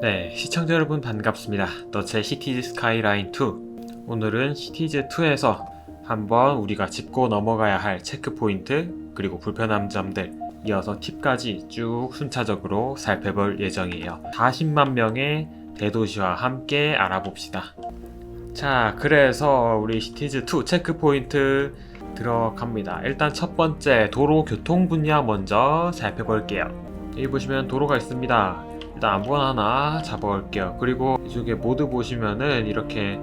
네, 시청자 여러분 반갑습니다. 너체 시티즈 스카이라인 2. 오늘은 시티즈 2에서 한번 우리가 짚고 넘어가야 할 체크 포인트 그리고 불편한 점들 이어서 팁까지 쭉 순차적으로 살펴볼 예정이에요. 40만 명의 대도시와 함께 알아봅시다. 자, 그래서 우리 시티즈 2 체크 포인트 들어갑니다. 일단 첫 번째 도로 교통 분야 먼저 살펴볼게요. 여기 보시면 도로가 있습니다. 일단 아무거나 하나 잡아올게요. 그리고 이쪽에 모드 보시면은 이렇게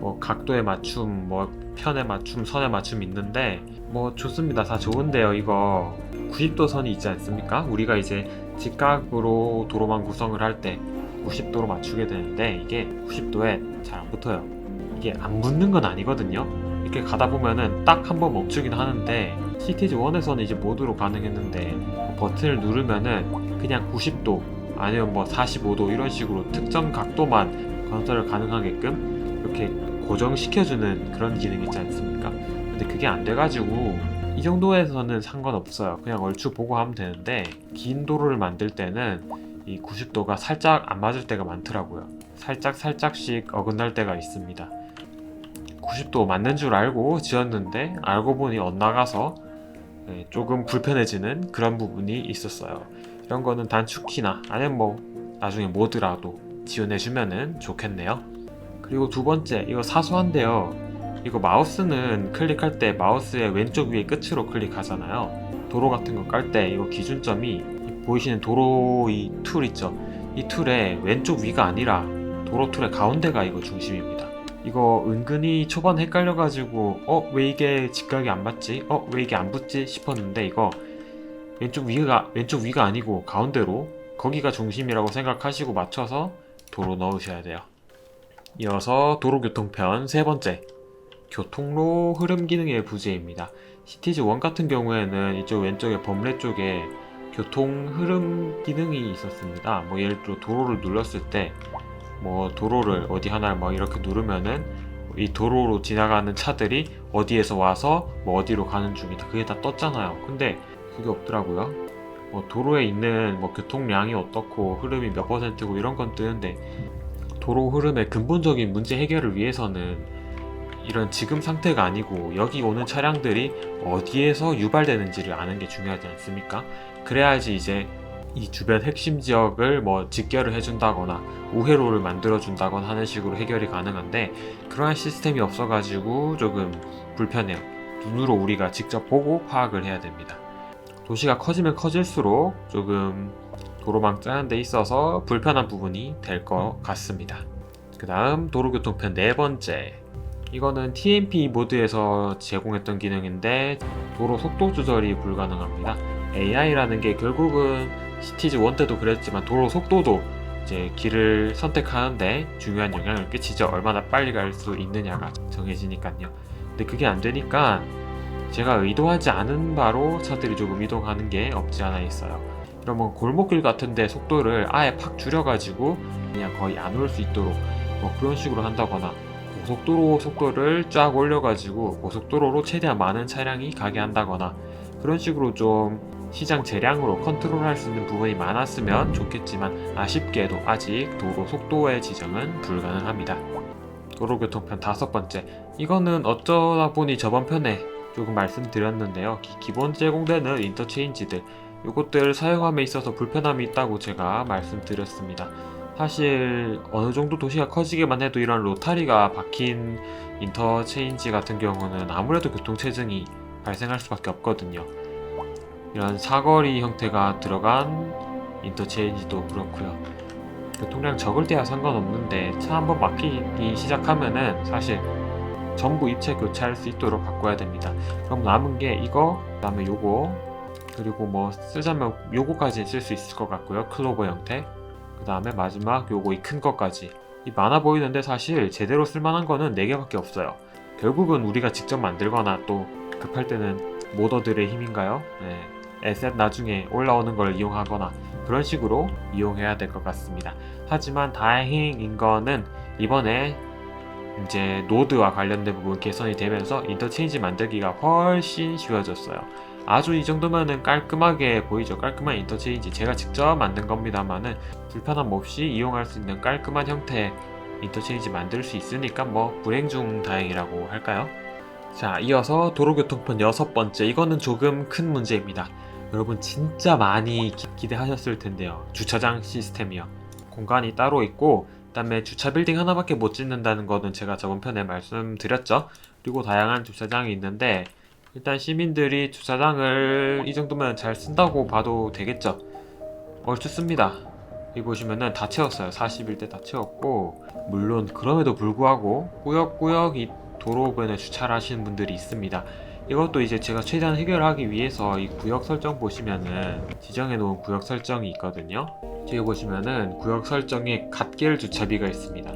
뭐 각도에 맞춤, 뭐 편에 맞춤, 선에 맞춤 있는데 뭐 좋습니다. 다 좋은데요. 이거 90도 선이 있지 않습니까? 우리가 이제 직각으로 도로만 구성을 할 때 90도로 맞추게 되는데 이게 90도에 잘 안 붙어요. 이게 안 붙는 건 아니거든요. 이렇게 가다 보면은 딱 한 번 멈추긴 하는데 시티즈 1에서는 이제 모드로 가능했는데 버튼을 누르면은 그냥 90도 아니면 뭐 45도 이런 식으로 특정 각도만 건설을 가능하게끔 이렇게 고정시켜주는 그런 기능이 있지 않습니까? 근데 그게 안 돼가지고 이 정도에서는 상관없어요. 그냥 얼추 보고 하면 되는데 긴 도로를 만들 때는 이 90도가 살짝 안 맞을 때가 많더라고요. 살짝 살짝씩 어긋날 때가 있습니다. 90도 맞는 줄 알고 지었는데 알고 보니 엇나가서 네, 조금 불편해지는 그런 부분이 있었어요. 이런 거는 단축키나 아니면 뭐 나중에 모드라도 지원해주면은 좋겠네요. 그리고 두 번째 이거 사소한데요. 이거 마우스는 클릭할 때 마우스의 왼쪽 위에 끝으로 클릭하잖아요. 도로 같은 거 깔 때 이거 기준점이 이 보이시는 도로 이 툴 있죠. 이 툴의 왼쪽 위가 아니라 도로 툴의 가운데가 이거 중심입니다. 이거 은근히 초반 헷갈려가지고 어 왜 이게 직각이 안 맞지? 어 왜 이게 안 붙지? 싶었는데 이거 왼쪽 위가 왼쪽 위가 아니고 가운데로 거기가 중심이라고 생각하시고 맞춰서 도로 넣으셔야 돼요. 이어서 도로교통편 세 번째 교통로 흐름 기능의 부재입니다. 시티즈 1 같은 경우에는 이쪽 왼쪽에 범례 쪽에 교통 흐름 기능이 있었습니다. 뭐 예를 들어 도로를 눌렀을 때 뭐 도로를 어디 하나 막 이렇게 누르면은 이 도로로 지나가는 차들이 어디에서 와서 뭐 어디로 가는 중이다. 그게 다 떴잖아요. 근데 그게 없더라고요. 뭐 도로에 있는 뭐 교통량이 어떻고 흐름이 몇 퍼센트고 이런 건 뜨는데 도로 흐름의 근본적인 문제 해결을 위해서는 이런 지금 상태가 아니고 여기 오는 차량들이 어디에서 유발되는지를 아는 게 중요하지 않습니까? 그래야지 이제 이 주변 핵심 지역을 뭐 직결을 해준다거나 우회로를 만들어준다거나 하는 식으로 해결이 가능한데 그러한 시스템이 없어가지고 조금 불편해요. 눈으로 우리가 직접 보고 파악을 해야 됩니다. 도시가 커지면 커질수록 조금 도로망 짜는 데 있어서 불편한 부분이 될 것 같습니다. 그 다음 도로교통편 네 번째. 이거는 TMP 모드에서 제공했던 기능인데 도로 속도 조절이 불가능합니다. AI라는 게 결국은 시티즈 1 때도 그랬지만 도로 속도도 이제 길을 선택하는데 중요한 영향을 끼치죠. 얼마나 빨리 갈 수 있느냐가 정해지니까요. 근데 그게 안 되니까 제가 의도하지 않은 바로 차들이 조금 이동하는 게 없지 않아 있어요. 그러면 골목길 같은데 속도를 아예 팍 줄여가지고 그냥 거의 안 올 수 있도록 뭐 그런 식으로 한다거나 고속도로 속도를 쫙 올려가지고 고속도로로 최대한 많은 차량이 가게 한다거나 그런 식으로 좀 시장 재량으로 컨트롤할 수 있는 부분이 많았으면 좋겠지만 아쉽게도 아직 도로 속도의 지정은 불가능합니다. 도로교통편 다섯 번째 이거는 어쩌다 보니 저번 편에 조금 말씀드렸는데요. 기, 기본 제공되는 인터체인지들 이것들 사용함에 있어서 불편함이 있다고 제가 말씀드렸습니다. 사실 어느 정도 도시가 커지게만 해도 이런 로타리가 박힌 인터체인지 같은 경우는 아무래도 교통체증이 발생할 수밖에 없거든요. 이런 사거리 형태가 들어간 인터체인지도 그렇고요. 교통량 적을 때야 상관없는데 차 한번 막히기 시작하면은 사실 전부 입체 교체할 수 있도록 바꿔야 됩니다. 그럼 남은 게 이거, 그 다음에 요거, 그리고 뭐 쓰자면 요거까지 쓸 수 있을 것 같고요. 클로버 형태. 그 다음에 마지막 요거 이 큰 것까지. 이 많아 보이는데 사실 제대로 쓸만한 거는 4개밖에 없어요. 결국은 우리가 직접 만들거나 또 급할 때는 모더들의 힘인가요? 네. 에셋 나중에 올라오는 걸 이용하거나 그런 식으로 이용해야 될 것 같습니다. 하지만 다행인 거는 이번에 이제 노드와 관련된 부분 개선이 되면서 인터체인지 만들기가 훨씬 쉬워졌어요. 아주 이 정도면은 깔끔하게 보이죠. 깔끔한 인터체인지 제가 직접 만든 겁니다만은 불편함 없이 이용할 수 있는 깔끔한 형태의 인터체인지 만들 수 있으니까 뭐 불행 중 다행이라고 할까요? 자, 이어서 도로교통편 여섯 번째. 이거는 조금 큰 문제입니다. 여러분 진짜 많이 기, 기대하셨을 텐데요. 주차장 시스템이요. 공간이 따로 있고 그다음에 주차 빌딩 하나밖에 못 짓는다는 거는 제가 저번 편에 말씀드렸죠. 그리고 다양한 주차장이 있는데 일단 시민들이 주차장을 이 정도면 잘 쓴다고 봐도 되겠죠. 얼추 씁니다. 여기 보시면은 다 채웠어요. 41대 다 채웠고 물론 그럼에도 불구하고 꾸역꾸역 이 도로변에 주차를 하시는 분들이 있습니다. 이것도 이제 제가 최대한 해결하기 위해서 이 구역 설정 보시면은 지정해 놓은 구역 설정이 있거든요. 뒤에 보시면은 구역 설정에 갓길 주차비가 있습니다.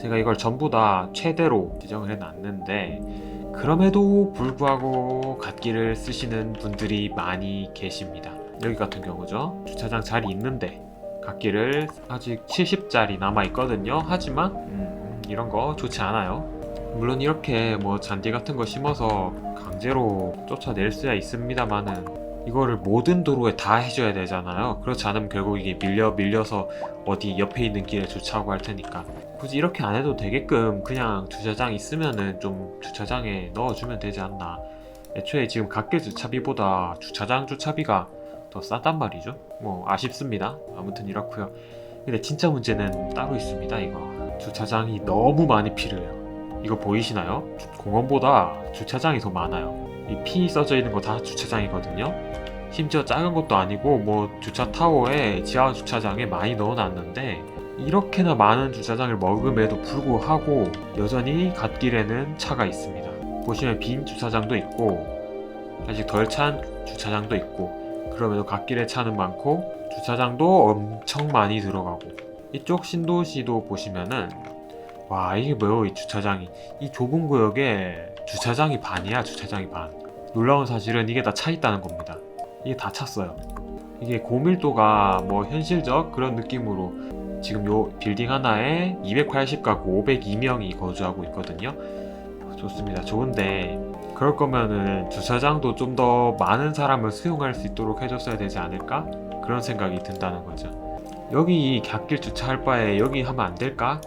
제가 이걸 전부 다 최대로 지정을 해 놨는데 그럼에도 불구하고 갓길을 쓰시는 분들이 많이 계십니다. 여기 같은 경우죠. 주차장 자리 있는데 갓길을 아직 70짜리 남아 있거든요. 하지만 음, 이런 거 좋지 않아요. 물론 이렇게 뭐 잔디 같은 거 심어서 강제로 쫓아낼 수야 있습니다만은 이거를 모든 도로에 다 해줘야 되잖아요. 그렇지 않으면 결국 이게 밀려 밀려서 어디 옆에 있는 길에 주차하고 할 테니까 굳이 이렇게 안 해도 되게끔 그냥 주차장 있으면은 좀 주차장에 넣어주면 되지 않나. 애초에 지금 갓길 주차비보다 주차장 주차비가 더 싸단 말이죠. 뭐 아쉽습니다. 아무튼 이렇고요. 근데 진짜 문제는 따로 있습니다. 이거 주차장이 너무 많이 필요해요. 이거 보이시나요? 공원보다 주차장이 더 많아요. 이 P 써져 있는 거 다 주차장이거든요. 심지어 작은 것도 아니고 뭐 주차 타워에 지하 주차장에 많이 넣어놨는데 이렇게나 많은 주차장을 먹음에도 불구하고 여전히 갓길에는 차가 있습니다. 보시면 빈 주차장도 있고 아직 덜 찬 주차장도 있고 그럼에도 갓길에 차는 많고 주차장도 엄청 많이 들어가고 이쪽 신도시도 보시면은 와 이게 뭐예요 이 주차장이. 이 좁은 구역에 주차장이 반이야 주차장이 반. 놀라운 사실은 이게 다 차 있다는 겁니다. 이게 다 찼어요. 이게 고밀도가 뭐 현실적 그런 느낌으로 지금 요 빌딩 하나에 280가구 502명이 거주하고 있거든요. 좋습니다. 좋은데 그럴 거면은 주차장도 좀 더 많은 사람을 수용할 수 있도록 해줬어야 되지 않을까? 그런 생각이 든다는 거죠. 여기 갓길 주차할 바에 여기 하면 안 될까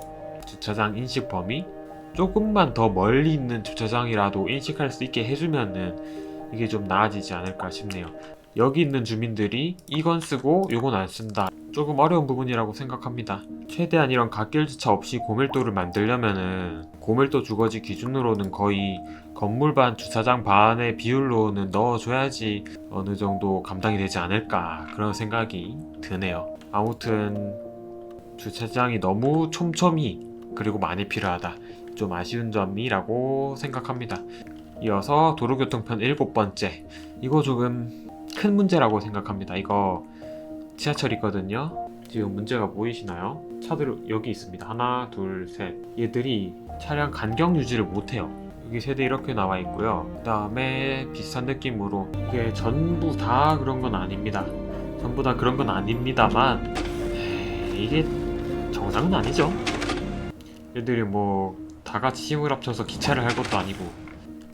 주차장 인식 범위 조금만 더 멀리 있는 주차장이라도 인식할 수 있게 해주면은 이게 좀 나아지지 않을까 싶네요. 여기 있는 주민들이 이건 쓰고 이건 안 쓴다. 조금 어려운 부분이라고 생각합니다. 최대한 이런 갓길 주차 없이 고밀도를 만들려면은 고밀도 주거지 기준으로는 거의 건물 반 주차장 반의 비율로는 넣어줘야지 어느 정도 감당이 되지 않을까 그런 생각이 드네요. 아무튼 주차장이 너무 촘촘히 그리고 많이 필요하다. 좀 아쉬운 점이라고 생각합니다. 이어서 도로교통편 일곱 번째. 이거 조금 큰 문제라고 생각합니다. 이거 지하철이거든요. 지금 문제가 보이시나요? 차들 여기 있습니다. 하나, 둘, 셋. 얘들이 차량 간격 유지를 못해요. 여기 세대 이렇게 나와 있고요. 그 다음에 비슷한 느낌으로 이게 전부 다 그런 건 아닙니다. 전부 다 그런 건 아닙니다만 에이, 이게 정상은 아니죠. 얘들이 뭐 다 같이 힘을 합쳐서 기차를 할 것도 아니고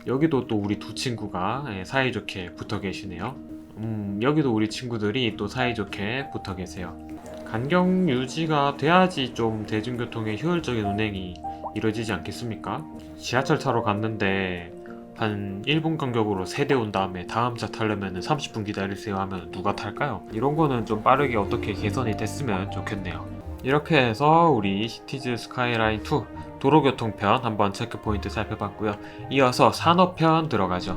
여기도 또 우리 두 친구가 예, 사이좋게 붙어 계시네요. 음 여기도 우리 친구들이 또 사이좋게 붙어 계세요. 간격 유지가 돼야지 좀 대중교통의 효율적인 운행이 이루어지지 않겠습니까? 지하철 타러 갔는데 한 1분 간격으로 세대 온 다음에 다음 차 타려면 30분 기다리세요 하면 누가 탈까요? 이런 거는 좀 빠르게 어떻게 개선이 됐으면 좋겠네요. 이렇게 해서 우리 시티즈 스카이라인 2 도로교통편 한번 체크포인트 살펴봤고요. 이어서 산업편 들어가죠.